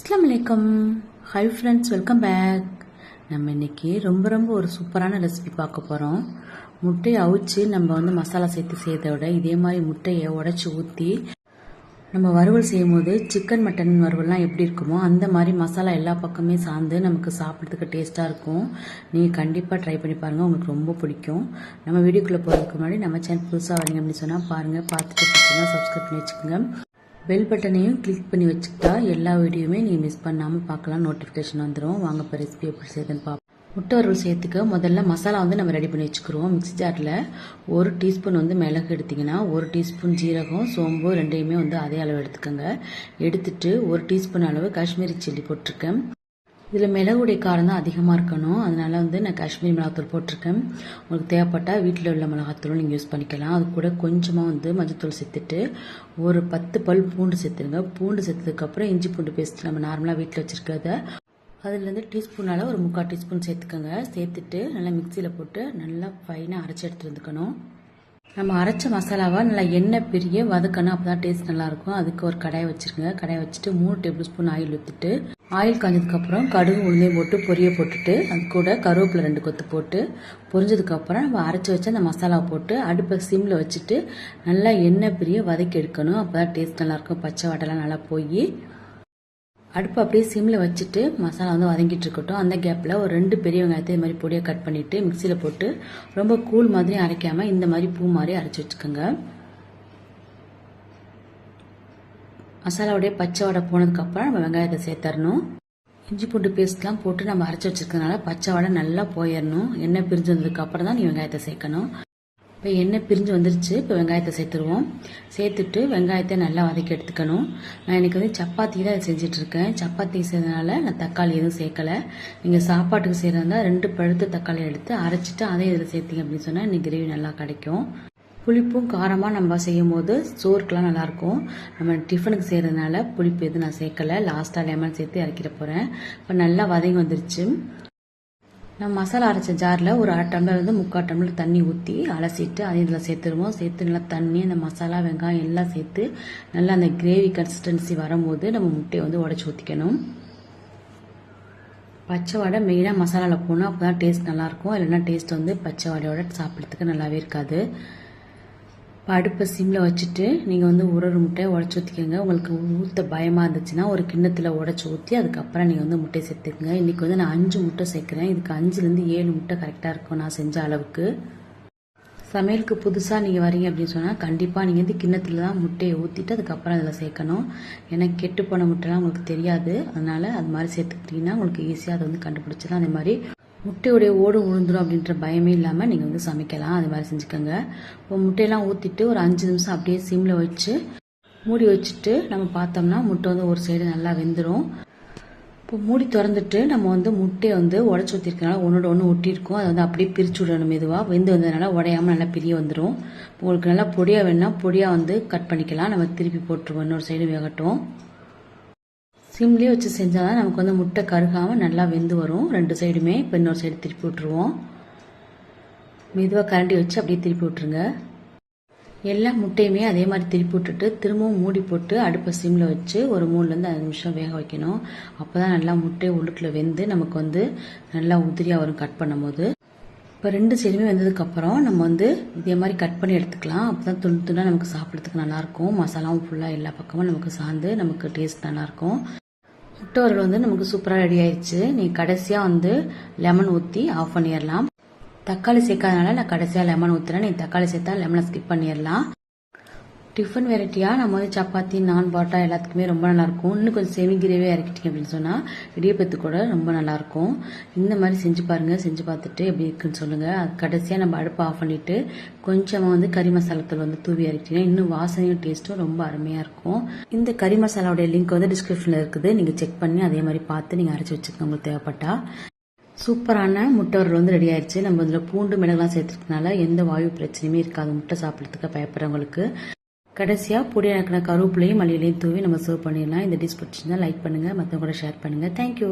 அஸ்லாம் வலைக்கம் hi friends welcome back நம்ம இன்றைக்கி ரொம்ப ரொம்ப ஒரு சூப்பரான ரெசிபி பார்க்க போகிறோம் முட்டையை அவிச்சு நம்ம வந்து மசாலா சேர்த்து செய்யறதை விட இதே மாதிரி முட்டையை உடச்சி ஊற்றி நம்ம வறுவல் செய்யும் போது சிக்கன் மட்டன் வறுவல்லாம் எப்படி இருக்குமோ அந்த மாதிரி மசாலா எல்லா பக்கமே சார்ந்து நமக்கு சாப்பிட்றதுக்கு டேஸ்ட்டாக இருக்கும். நீங்கள் கண்டிப்பாக ட்ரை பண்ணி பாருங்கள் உங்களுக்கு ரொம்ப பிடிக்கும். நம்ம வீடியோக்குள்ளே போகிறதுக்கு முன்னாடி நம்ம சேனல் புதுசாக வரீங்க அப்படின்னு சொன்னால் பாருங்கள் பார்த்துட்டு பிடிச்சிங்கன்னா சப்ஸ்கிரைப் பண்ணி வச்சுக்கோங்க. பெல் பட்டனையும் கிளிக் பண்ணி வச்சுக்கிட்டா எல்லா வீடியோவுமே நீங்கள் மிஸ் பண்ணாமல் பார்க்கலாம். நோட்டிஃபிகேஷன் வந்துடும் வாங்க இப்போ ரெசிபி எப்படி செய்யுதுன்னு பார்ப்போம் முட்டை வறுவல் சேர்த்துக்க முதல்ல மசாலா வந்து நம்ம ரெடி பண்ணி வச்சுக்கிறோம் மிக்ஸி ஜாரில் ஒரு டீஸ்பூன் வந்து மிளகு எடுத்திங்கன்னா ஒரு டீஸ்பூன் ஜீரகம் சோம்பு ரெண்டையுமே வந்து அதே அளவு எடுத்துக்கோங்க. எடுத்துட்டு ஒரு டீஸ்பூன் அளவு காஷ்மீரி சில்லி போட்டிருக்கேன். இதில் மிளகுடைய காரம் தான் அதிகமாக இருக்கணும். அதனால வந்து நான் காஷ்மீரி மிளகாத்தூள் போட்டிருக்கேன். உங்களுக்கு தேவைப்பட்டால் வீட்டில் உள்ள மிளகாத்தூளும் நீங்கள் யூஸ் பண்ணிக்கலாம். அது கூட கொஞ்சமாக வந்து மஞ்சத்தூள் சேர்த்துட்டு ஒரு பத்து பல் பூண்டு சேர்த்துருங்க. பூண்டு சேர்த்ததுக்கப்புறம் இஞ்சி பூண்டு பேஸ்ட் நம்ம நார்மலாக வீட்டில் வச்சுருக்கிறத அதுலேருந்து டீஸ்பூனால் ஒரு முக்கால் டீஸ்பூன் சேர்த்துக்கோங்க. சேர்த்துட்டு நல்லா மிக்சியில் போட்டு நல்லா ஃபைனாக அரைச்சி எடுத்துருந்துக்கணும் நம்ம அரைச்ச மசாலாவை நல்லா எண்ணெய் பிரிய வதக்கணும் அப்போ தான் டேஸ்ட் நல்லாயிருக்கும். அதுக்கு ஒரு கடாயை வச்சுருங்க. கடாயை வச்சுட்டு மூணு டேபிள் ஸ்பூன் ஆயில் ஊற்றிட்டு ஆயில் காஞ்சதுக்கப்புறம் கடுகு உளுந்தையும் போட்டு பொரிய போட்டுட்டு அது கூட கருவேப்பிலை ரெண்டு கொத்து போட்டு பொரிஞ்சதுக்கப்புறம் நம்ம அரைச்சி வச்சு அந்த மசாலாவை போட்டு அடுப்பை சிம்மில் வச்சுட்டு நல்லா எண்ணெய் பிரிய வதக்கி எடுக்கணும். அப்போ தான் டேஸ்ட் நல்லாயிருக்கும். பச்சை வாட்டெல்லாம் நல்லா போய் அடுப்பு அப்படியே சிம்மில் வச்சுட்டு மசாலா வந்து வதங்கிட்டு இருக்கட்டும். அந்த கேப்பில் ஒரு ரெண்டு பெரிய வெங்காயத்தை இது மாதிரி பொடியாக கட் பண்ணிவிட்டு மிக்சியில் போட்டு ரொம்ப கூழ் மாதிரி அரைக்காமல் இந்த மாதிரி பூ மாதிரி அரைச்சி வச்சுக்கோங்க. மசாலாவுடைய பச்சை வடை போனதுக்கப்புறம் நம்ம வெங்காயத்தை சேர்த்தரணும். இஞ்சி பூண்டு பேஸ்ட்லாம் போட்டு நம்ம அரைச்சி வச்சிருக்கனால பச்சை வடை நல்லா போயிடணும் எண்ணெய் பிரிஞ்சு வந்ததுக்கப்புறம் தான் நீ வெங்காயத்தை சேர்க்கணும். இப்போ எண்ணெய் பிரிஞ்சு வந்துருச்சு. இப்போ வெங்காயத்தை சேர்த்துருவோம். சேர்த்துட்டு வெங்காயத்தை நல்லா வதக்கி எடுத்துக்கணும். நான் எனக்கு வந்து சப்பாத்தி தான் செஞ்சிட்ருக்கேன். சப்பாத்தி செய்யறதுனால நான் தக்காளி எதுவும் சேர்க்கலை. நீங்கள் சாப்பாட்டுக்கு செய்கிறதா ரெண்டு பழுத்து தக்காளி எடுத்து அரைச்சிட்டு அதே இதில் சேர்த்திங்க அப்படின்னு சொன்னால் இன்னைக்கு கிரேவி நல்லா கிடைக்கும். புளிப்பும் காரமாக நம்ம செய்யும் போது சோறுக்கெலாம் நல்லாயிருக்கும் நம்ம டிஃபனுக்கு செய்கிறதுனால புளிப்பு எதுவும் நான் சேர்க்கலை. லாஸ்ட்டாக லெமன் சேர்த்து இறக்கிட போகிறேன் இப்போ நல்லா வதங்கி வந்துருச்சு. நம்ம மசாலா அரைச்ச ஜாரில் ஒரு அரை டம்ளர் வந்து முக்கால் டம்ளர் தண்ணி ஊற்றி அலசிட்டு அதையும் இதில் சேர்த்துருவோம் சேர்த்து நல்லா தண்ணி அந்த மசாலா வெங்காயம் எல்லாம் சேர்த்து நல்லா அந்த கிரேவி கன்சிஸ்டன்சி வரும்போது நம்ம முட்டையை வந்து உடச்சி ஊற்றிக்கணும் பச்சை வடை மெயினாக மசாலாவில் போனால் அப்போ தான் டேஸ்ட் நல்லாயிருக்கும் இல்லைன்னா டேஸ்ட் வந்து பச்சை வடையோட சாப்பிட்றதுக்கு நல்லாவே இருக்காது. அடுப்பை சிம்மில் வச்சுட்டு நீங்கள் வந்து ஒரு ஒரு முட்டையை உடச்சி ஊற்றிக்கோங்க உங்களுக்கு ஊற்ற பயமாக இருந்துச்சுன்னா ஒரு கிண்ணத்தில் உடச்சி ஊற்றி அதுக்கப்புறம் நீங்கள் வந்து முட்டையை சேர்த்துக்கோங்க. இன்றைக்கி வந்து நான் அஞ்சு முட்டை சேர்க்குறேன். இதுக்கு அஞ்சுலேருந்து ஏழு முட்டை கரெக்டாக இருக்கும் நான் செஞ்ச அளவுக்கு. சமையலுக்கு புதுசாக நீங்கள் வரீங்க அப்படின்னு சொன்னால் கண்டிப்பாக நீங்கள் வந்து கிண்ணத்தில் தான் முட்டையை ஊற்றிட்டு அதுக்கப்புறம் அதில் சேர்க்கணும். ஏன்னா கெட்டு போன முட்டைலாம் உங்களுக்கு தெரியாது. அதனால் அது மாதிரி சேர்த்துக்கிட்டிங்கன்னா உங்களுக்கு ஈஸியாக அதை வந்து கண்டுபிடிச்சிடலாம். அதே மாதிரி முட்டையுடைய ஓடு உழுந்துடும் அப்படின்ற பயமே இல்லாமல் நீங்கள் வந்து சமைக்கலாம். அது மாதிரி செஞ்சுக்கோங்க. இப்போ முட்டையெல்லாம் ஊற்றிட்டு ஒரு அஞ்சு நிமிஷம் அப்படியே சிம்மில் வச்சு மூடி வச்சுட்டு நம்ம பார்த்தோம்னா முட்டை வந்து ஒரு சைடு நல்லா வெந்துடும் இப்போ மூடி திறந்துட்டு நம்ம வந்து முட்டையை வந்து உடச்சி ஊற்றிருக்கனால ஒன்றோட ஒன்று ஒட்டியிருக்கோம். அதை வந்து அப்படியே பிரித்து விடணும் மெதுவாக வெந்து வந்ததுனால உடையாமல் நல்லா பிரிய வந்துடும் உங்களுக்கு நல்லா பொடியாக வேணுன்னா பொடியாக வந்து கட் பண்ணிக்கலாம். நம்ம திருப்பி போட்டுருவோம். இன்னொரு சைடு வேகட்டும். சிம்லேயே வச்சு செஞ்சால் தான் நமக்கு வந்து முட்டை கருகாமல் நல்லா வெந்து வரும். ரெண்டு சைடுமே இப்போ இன்னொரு சைடு திருப்பி விட்ருவோம் மெதுவாக கரண்டி வச்சு அப்படியே திருப்பி விட்ருங்க எல்லா முட்டையுமே அதே மாதிரி திருப்பி விட்டுட்டு திரும்பவும் மூடி போட்டு அடுப்பை சிம்மில் வச்சு ஒரு மூணுலேருந்து அஞ்சு நிமிஷம் வேக வைக்கணும். அப்போ தான் நல்லா முட்டை உள்ளுக்குள்ளே வெந்து நமக்கு வந்து நல்லா உதிரியாக வரும் கட் பண்ணும்போது. இப்போ ரெண்டு சைடுமே வெந்ததுக்கப்புறம் நம்ம வந்து இதே மாதிரி கட் பண்ணி எடுத்துக்கலாம். அப்போ தான் துண்டு துண்டாக நமக்கு சாப்பிட்றதுக்கு நல்லாயிருக்கும் மசாலாவும் ஃபுல்லாக எல்லா பக்கமும் நமக்கு சார்ந்து நமக்கு டேஸ்ட் நல்லாயிருக்கும் முட்டை வறுவல் வந்து நமக்கு சூப்பராக ரெடி ஆயிடுச்சு. நீ கடைசியாக வந்து லெமன் ஊற்றி ஆஃப் பண்ணிடலாம். தக்காளி சேர்க்காதனால நான் கடைசியாக லெமன் ஊற்றுறேன் நீ தக்காளி சேர்த்தா லெமனை ஸ்கிப் பண்ணிடலாம். டிஃபன் வெரைட்டியாக நம்ம வந்து சப்பாத்தி நான் பாட்டா எல்லாத்துக்குமே ரொம்ப நல்லாயிருக்கும் இன்னும் கொஞ்சம் செமி கிரேவியாக இறக்கிட்டீங்க அப்படின்னு சொன்னால் இடியப்பத்து கூட ரொம்ப நல்லாயிருக்கும் இந்த மாதிரி செஞ்சு பாருங்கள் செஞ்சு பார்த்துட்டு எப்படி இருக்குன்னு சொல்லுங்கள் அது கடைசியாக நம்ம அடுப்பை ஆஃப் பண்ணிவிட்டு கொஞ்சமாக வந்து கறி மசாலாத்தூள் வந்து தூவி இறக்கிட்டீங்கன்னா இன்னும் வாசனையும் டேஸ்ட்டும் ரொம்ப அருமையாக இருக்கும். இந்த கறி மசாலாவுடைய லிங்க் வந்து டிஸ்கிரிப்ஷனில் இருக்குது. நீங்கள் செக் பண்ணி அதே மாதிரி பார்த்து நீங்கள் அரைச்சி வச்சுக்கோங்க உங்களுக்கு தேவைப்பட்டா. சூப்பரான முட்டை வந்து ரெடி ஆயிடுச்சு நம்ம இதில் பூண்டு மிளகுலாம் சேர்த்துறதுனால எந்த வாயு பிரச்சனையுமே இருக்காது. முட்டை சாப்பிட்றதுக்கு பயப்படுறவங்களுக்கு. கடைசியாக பொடி இறக்கின கருவேப்பிலையும் மல்லியிலையும் தூவி நம்ம சர்வ் பண்ணிடலாம். இந்த டிஷ் பிடிச்சிருந்தா லைக் பண்ணுங்கள் மற்றவங்க கூட ஷேர் பண்ணுங்கள் தேங்க்யூ